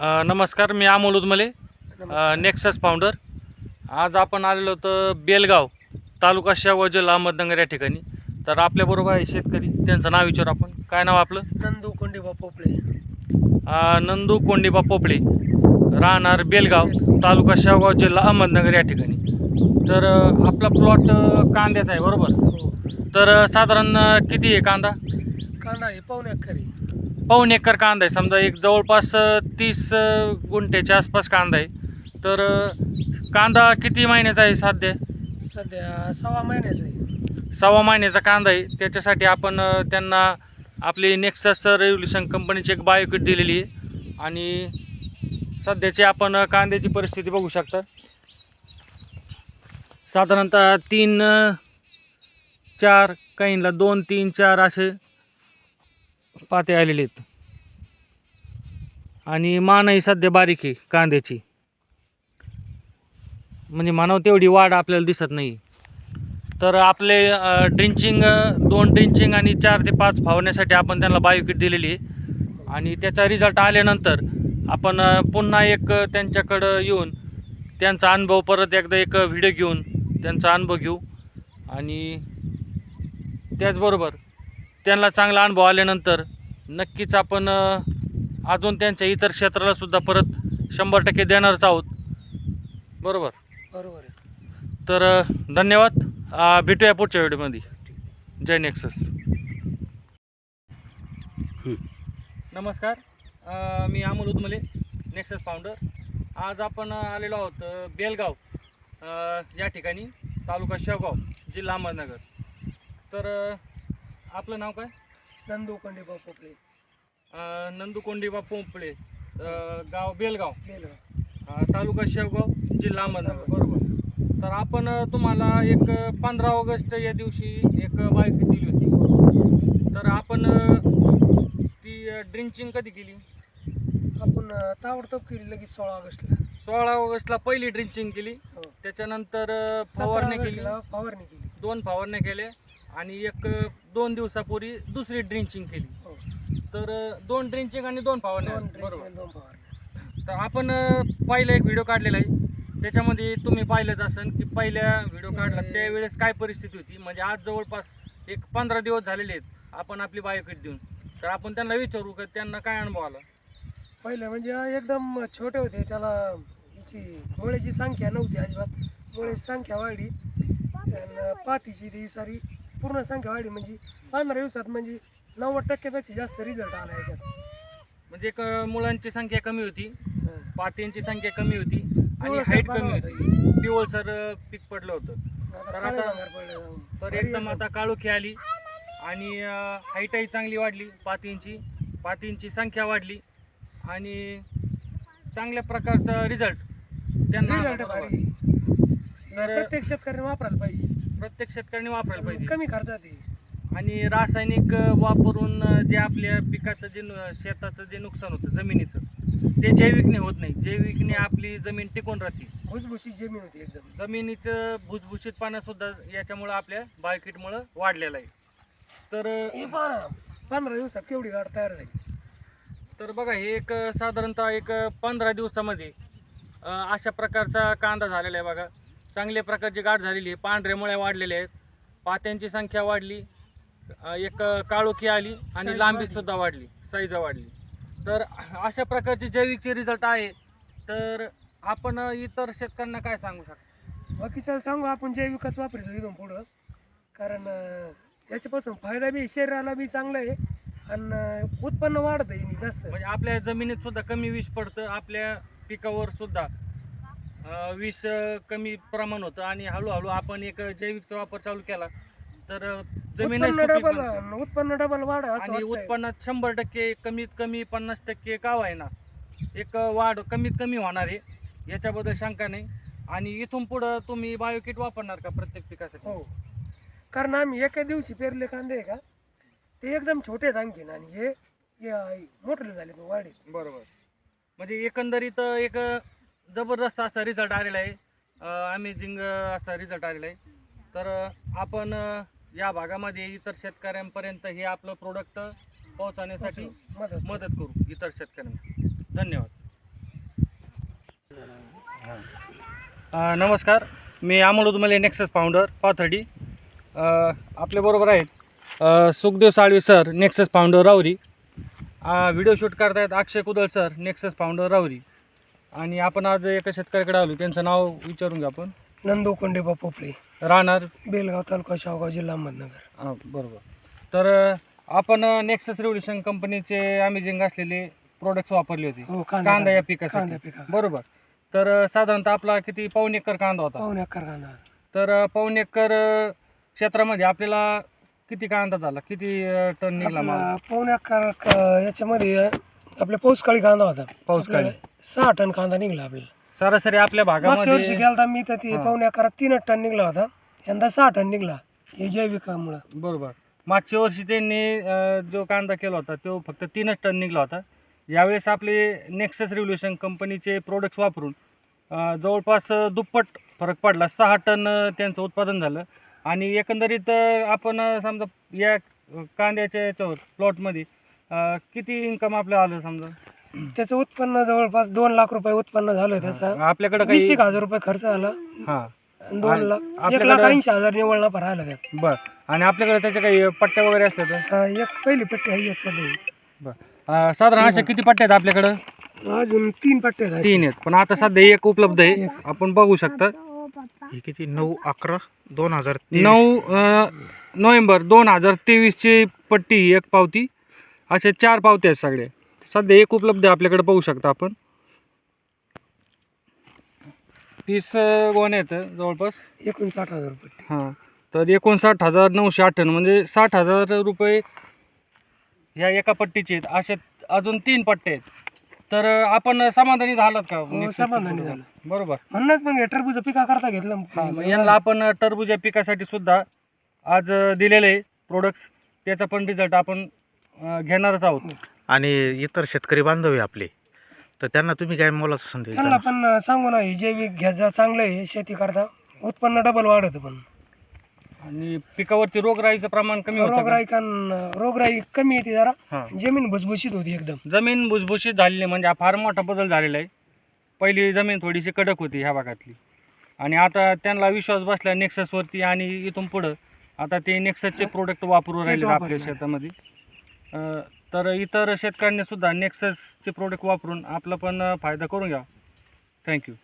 नमस्कार मी Amol Udmale Nexus founder आज आपण आलेलो होतो बेलगाव तालुका शेवगाव जिल्हा अहमदनगर या ठिकाणी. तर आपल्याबरोबर आहे शेतकरी त्यांचं नाव विचारू आपण. काय नाव आपलं? नंदू कोंडीबा पोपळे. नंदू कोंडीबा पोपळे राहणार बेलगाव तालुका शेवगाव जिल्हा अहमदनगर या ठिकाणी. तर आपला प्लॉट कांद्याचा आहे बरोबर? हो. तर साधारण किती आहे कांदा? कांदा आहे पाहुणे खरी पाऊन एकर कांदा आहे. समजा एक जवळपास तीस गुंठ्याच्या आसपास कांदा आहे. तर कांदा किती महिन्याचा आहे सध्या? सध्या सव्वा महिन्याचं आहे. सव्वा महिन्याचा कांदा आहे. त्याच्यासाठी आपण त्यांना आपली नेक्सस रेव्होल्युशन कंपनीची एक बायोकिट दिलेली आहे. आणि सध्याची आपण कांद्याची परिस्थिती बघू शकता. साधारणतः तीन चार काहींना दोन तीन चार असे पाते आलेले आहेत. आणि मानही सध्या बारीक आहे कांद्याची. म्हणजे मानव तेवढी वाढ आपल्याला दिसत नाही. तर आपले ड्रिंचिंग दोन ड्रिंचिंग आणि चार ते पाच फावण्यासाठी आपण त्यांना बायोकिट दिलेली आहे. आणि त्याचा रिझल्ट आल्यानंतर आपण पुन्हा एक त्यांच्याकडं येऊन त्यांचा अनुभव परत एकदा एक व्हिडिओ घेऊन त्यांचा अनुभव घेऊ. आणि त्याचबरोबर त्यांना चांगला अनुभव आल्यानंतर नक्कीच आपण अजून त्यांच्या इतर क्षेत्राला सुद्धा परत शंभर टक्के देणारच आहोत. बरोबर? बरोबर तर धन्यवाद. भेटूया पुढच्या व्हिडिओमध्ये. जय नेक्सस. नमस्कार. मी अमोल उदमले नेक्सस फाउंडर. आज आपण आलेलो आहोत बेलगाव या ठिकाणी तालुका शेवगाव जिल्हा अहमदनगर. तर आपलं नाव काय? नंदू कोंडीबा पोपळे. अ, नंदू कोंडीबा पोंपळे. अ, गाव बेलगाव. अ, तालुका शेवगाव जिल्हा अहमदनगर. बरोबर. तर आपण अ, तुम्हाला एक पंधरा ऑगस्ट या दिवशी एक बाईक दिली होती. तर आपण अ, ती ड्रिंचिंग कधी केली? आपण अं, ताबडतोब केली लगेच सोळा ऑगस्टला. सोळा ऑगस्टला पहिली ड्रिंचिंग केली. हो. त्याच्यानंतर अ, सतरा फवारणी केली. ऑगस्टला फवारणी केली. दोन फवारण्या केल्या. आणि एक दोन दिवसापूर्वी दुसरी ड्रिंचिंग केली. हो. तर दोन ड्रिंचिंग आणि दोन फवारण्या दोन बरोबर. तर आपण पहिला एक व्हिडिओ काढलेला आहे. त्याच्यामध्ये तुम्ही पाहिलंच असन की पहिल्या व्हिडिओ काढला त्यावेळेस काय परिस्थिती होती? म्हणजे आज जवळपास एक पंधरा दिवस झालेले आहेत. आपण आपली बायोकिट देऊन. तर आपण त्यांना विचारू की त्यांना काय अनुभव आला? पहिलं म्हणजे एकदम छोटे होते. त्याला हिची मुळ्याची संख्या नव्हती अजिबात. मुळ्याची संख्या वाढली. पातीची ती सारी पूर्ण संख्या वाढली. म्हणजे पंधरा दिवसात म्हणजे नव्वद टक्क्यापेक्षा जास्त रिझल्ट आला याच्यात. म्हणजे एक मुलांची संख्या कमी होती. पात्यांची संख्या कमी होती. आणि पिवळसर हाईट कमी होतं. होती. पिवळसर अ, पीक पडलं होतं. आता तर काळे आता- भांगार पडले. जाऊन. तर एकदम आता काळोखी आली. आणि हाईटही चांगली वाढली पातींची पातींची संख्या वाढली. आणि चांगल्या प्रकारचा रिझल्ट त्यांना. भारी. तर- प्रत्येक शेतकऱ्याने वापरायला पाहिजे. प्रत्येक शेतकऱ्याने वापरायला पाहिजे. कमी खर्चात आहे. आणि रासायनिक अ, वापरून अ, जे आपल्या पिकाचं जे नु- शेताचं जे नुकसान होतं जमिनीचं ते जैविकने होत नाही. जैविकने आपली जमीन टिकून राहते. भुसभुशीत जमीन होती एकदम. जमिनीचं भुसभुशीतपणा सुद्धा याच्यामुळं आपल्या बायोकिटमुळं वाढलेलं आहे. तर अ, हे पहा, पंधरा दिवसात केवढी गाठ तयार झाली. तर बघा हे एक अ, साधारणतः एक अ, पंधरा दिवसामध्ये अ, अशा प्रकारचा कांदा झालेला आहे बघा. चांगल्या प्रकारची गाठ झालेली आहे. पांढऱ्या मुळ्या वाढलेल्या आहेत. पात्यांची संख्या वाढली. एक काळोखी आली आणि लांबी वाढली. सुद्धा वाढली. साईज वाढली. तर अशा प्रकारचे जैविकचे रिझल्ट आहे. तर आपण इतर शेतकऱ्यांना काय सांगू शकतो? बाकीचं सांगू आपण जैविकच वापरायचो इथून पुढं. कारण याच्यापासून फायदा बी शरीराला बी चांगला आहे आणि उत्पन्न वाढत आहे जास्त. म्हणजे आपल्या जमिनीत सुद्धा कमी विष पडतं. आपल्या पिकावर सुद्धा विष कमी प्रमाण होतं आणि हळूहळू आपण एक जैविकचा वापर चालू केला. तर जमीन उत्पन्न डबल वाढ आणि. उत्पन्नात शंभर टक्के कमीत कमी पन्नास टक्के का आहे ना एक वाढ कमीत कमी होणार आहे याच्याबद्दल शंका नाही. आणि इथून पुढं तुम्ही बायोकिट वापरणार का प्रत्येक पिकासाठी? हो. कारण आम्ही एका दिवशी पेरले कांदे का ते एकदम छोटे आणखीन आणि हे हे मोठे झाले वाढे बरोबर. म्हणजे एकंदरीत एक जबरदस्त असा रिझल्ट आलेला आहे. अमेझिंग असा रिझल्ट आलेला आहे. तर आपण या भागामध्ये इतर शेतकऱ्यांपर्यंत हे आपलं प्रोडक्ट पोहोचवण्यासाठी मदत. करू इतर शेतकऱ्यांना. धन्यवाद. नमस्कार. मी अमोल उदमले नेक्सस फाउंडर पाथर्डी. आपल्याबरोबर आहेत Sukhdev Salve sir Nexus founder Rahuri video shoot करतायत अक्षय कुदळ सर नेक्सस फाउंडर राहुरी आणि आपण आज एका शेतकऱ्याकडे आलो त्यांचं नाव विचारून घ्या आपण. नंदू कोंडेबा पोपळे राहणार? बेलगाव तालुका शावगाव जिल्हा अहमदनगर. अ, बरोबर. तर अ, आपण नेक्सस रेव्होल्युशन कंपनीचे अमेझिंग असलेले प्रोडक्ट्स वापरले होते. हो कांदा या कांदा. पिकासाठी. पिका. बरोबर. तर अ, साधारणतः आपला किती पाऊण एकर कांदा होता? पाहुणे अक्कर कांदा. तर अ, पाऊण एकर अ, क्षेत्रामध्ये आपल्याला किती कांदा झाला? किती अ, टन निघला माल? आपला पाहुणे अक्कर क- याच्यामध्ये आपल्या पाऊसकाळी कांदा होता. पाऊसकाळी. आपल्याला सहा टन कांदा निघला आपल्याला. सरासरी आपल्या मागच्या वर्षी भागामध्ये गेलता मी तर ते हा. पाहुणे अकरा तीन टन निघला होता. यंदा सहा टन निघला हे जैविकामुळं. बरोबर. मागच्या वर्षी त्यांनी अ, जो कांदा केला होता तो फक्त तीनच टन निघला होता. यावेळेस आपले नेक्सस रिव्होल्युशन कंपनीचे प्रोडक्ट्स वापरून अ, जवळपास अ, दुप्पट फरक पडला. सहा टन अ, त्यांचं उत्पादन झालं. आणि एकंदरीत अ, आपण अ, समजा या अ, कांद्याच्या याच्यावर प्लॉटमध्ये किती इन्कम आपल्याला आलं समजा? त्याचं उत्पन्न जवळपास दोन लाख रुपये उत्पन्न झालं त्याचा. आपल्याकडे वीस काही एक हजार रुपये खर्च झाला हां. आणि दोन आणि लाख एक आपल्याकडं- लाख ऐंशी हजार निवड नफा राहिला त्यात. बर. आणि आपल्याकडे त्याच्या काही पट्ट्या वगैरे असल्या तर? हा, एक पहिली पट्टी आहे एक सध्या अं, साधारण अशा किती पट्ट्या आहेत आपल्याकडं? अजून तीन पट्टे आहेत तीन आहेत. पण आता सध्या एक उपलब्ध आहे. आपण बघू शकता. हे किती? नऊ अकरा दोन हजार तेवीस. नऊ अं, नोव्हेंबर दोन हजार तेवीसची पट्टी एक पावती. अशा चार पावत्या आहेत सगळ्या सध्या एक उपलब्ध आहे आपल्याकडे पाहू शकता आपण. तीस गोण्या आहेत जवळपास. एकोणसाठ हजार पट्टी हां. तर एकोणसाठ हजार नऊशे अठ्ठ्याण्णव म्हणजे साठ हजार रुपये ह्या एका पट्टीचे आहेत. अशा अजून तीन पट्टे आहेत. तर आपण समाधानी झालात का? च्या समाधानी? झालो. बरोबर. म्हणूनच मग टरबूज पिका करता घेतलं हां मग यांना आपण टरबूज या पिकासाठी सुद्धा आज दिलेले आहे प्रोडक्ट्स त्याचा पण रिझल्ट आपण अं, घेणारच आहोत. आणि इतर शेतकरी बांधव आहे आपले. तर त्यांना तुम्ही काय मोलाचं संदेश त्यांना द्याल? पण सांगू ना हे जैविक घ्यायचं चांगलं आहे शेती करता उत्पन्न डबल वाढत पण. आणि पिकावरती रोगराईचं प्रमाण कमी होतं का? रोगराई कान रोगराई कमी येते जरा. हां. जमीन भुसभुशीत होती एकदम. जमीन भुसभुशीत झालेली म्हणजे हा फार मोठा बदल झालेला आहे. पहिली जमीन थोडीशी कडक होती ह्या भागातली. आणि आता त्यांना विश्वास बसला नेक्ससवरती आणि इथून पुढं. आता ते नेक्ससचे प्रोडक्ट वापरू राहिले आपल्या वापरणार. शेतामध्ये. अं, तर इतर शेतकऱ्यांनी सुद्धा नेक्ससचे प्रोडक्ट वापरून आपला पण फायदा करून घ्या थँक्यू